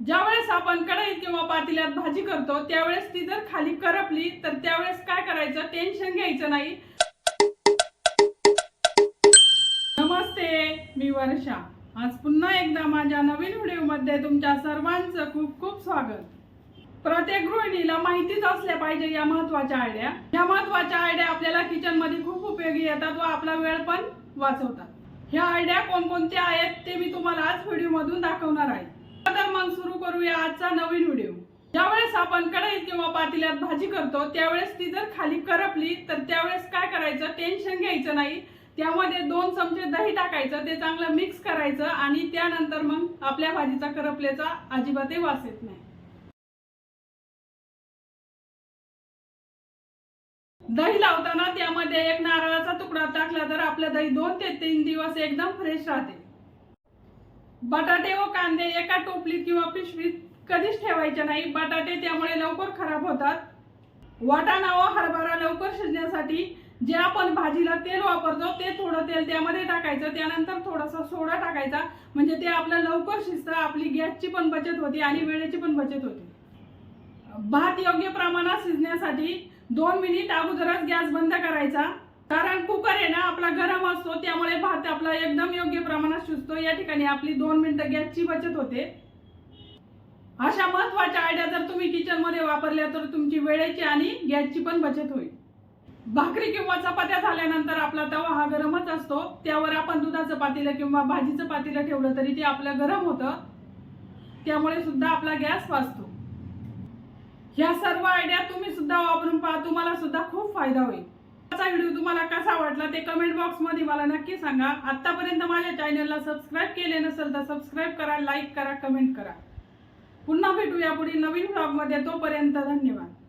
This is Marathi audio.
ज्यावेळेस आपण कढईत किंवा पातेल्यात भाजी करतो त्यावेळेस ती जर खाली करपली तर त्यावेळेस काय करायचं? टेन्शन घ्यायचं नाही. नमस्ते मी वर्षा. आज पुन्हा एकदा माझ्या नवीन व्हिडिओमध्ये तुमच्या सर्वांचं खूप खूप स्वागत. प्रत्येक गृहिणीला माहितीच असल्या पाहिजे या महत्त्वाच्या आयडिया. या महत्त्वाच्या आयडिया आपल्याला किचनमध्ये खूप उपयोगी येतात व आपला वेळ पण वाचवतात. ह्या आयडिया कोणकोणत्या आहेत ते मी तुम्हाला आज व्हिडिओ मधून दाखवणार आहे. तर मग सुरू करूया आजचा नवीन व्हिडिओ. ज्यावेळेस आपण कढईत किंवा पातेल्यात भाजी करतो त्यावेळेस ती जर खाली करपली तर त्यावेळेस काय करायचं? टेन्शन घ्यायचं नाही. त्यामध्ये दोन चमचे दही टाकायचं ते चांगलं मिक्स करायचं आणि त्यानंतर मग आपल्या भाजीचा करपल्याचा अजिबातही वास येत नाही. दही लावताना त्यामध्ये एक नारळाचा तुकडा टाकला तर आपलं दही दोन ते तीन दिवस एकदम फ्रेश राहते. बटाटे व कांदे एका टोपलीत किंवा पिशवीत कधीच ठेवायचे नाही. बटाटे त्यामुळे लवकर खराब होतात. वाटाणा व हरभरा लवकर शिजण्यासाठी जे आपण भाजीला तेल वापरतो ते थोडं तेल त्यामध्ये टाकायचं. त्यानंतर थोडासा सोडा टाकायचा. म्हणजे ते आपलं लवकर शिजतं आपली गॅसची पण बचत होते आणि वेळेची पण बचत होते. भात योग्य प्रमाणात शिजण्यासाठी दोन मिनिट अगोदरच गॅस बंद करायचा. कारण कुकर आहे ना आपला गरम असतो त्यामुळे भात आपला एकदम योग्य प्रमाणात शिजतो. या ठिकाणी आपली दोन मिनिटं गॅसची बचत होते. अशा महत्त्वाच्या आयडिया जर तुम्ही किचनमध्ये वापरल्या तर तुमची वेळेची आणि गॅसची पण बचत होईल. भाकरी किंवा चपात्या झाल्यानंतर आपला तवा हा गरमच असतो. त्यावर आपण दुधाचं पातेलं किंवा भाजीचं पातेलं ठेवलं तरी ते आपलं गरम होतं. त्यामुळे सुद्धा आपला गॅस वाचतो. ह्या सर्व आयडिया तुम्ही सुद्धा वापरून पहा. तुम्हाला सुद्धा खूप फायदा होईल. आजचा व्हिडिओ तुम्हाला कसा वाटला ते कमेंट बॉक्समध्ये मला नक्की सांगा. आतापर्यंत माझ्या चॅनलला सबस्क्राईब केले नसेल तर सबस्क्राईब करा लाईक करा कमेंट करा. पुन्हा भेटूया पुढील नवीन ब्लॉगमध्ये. तोपर्यंत धन्यवाद.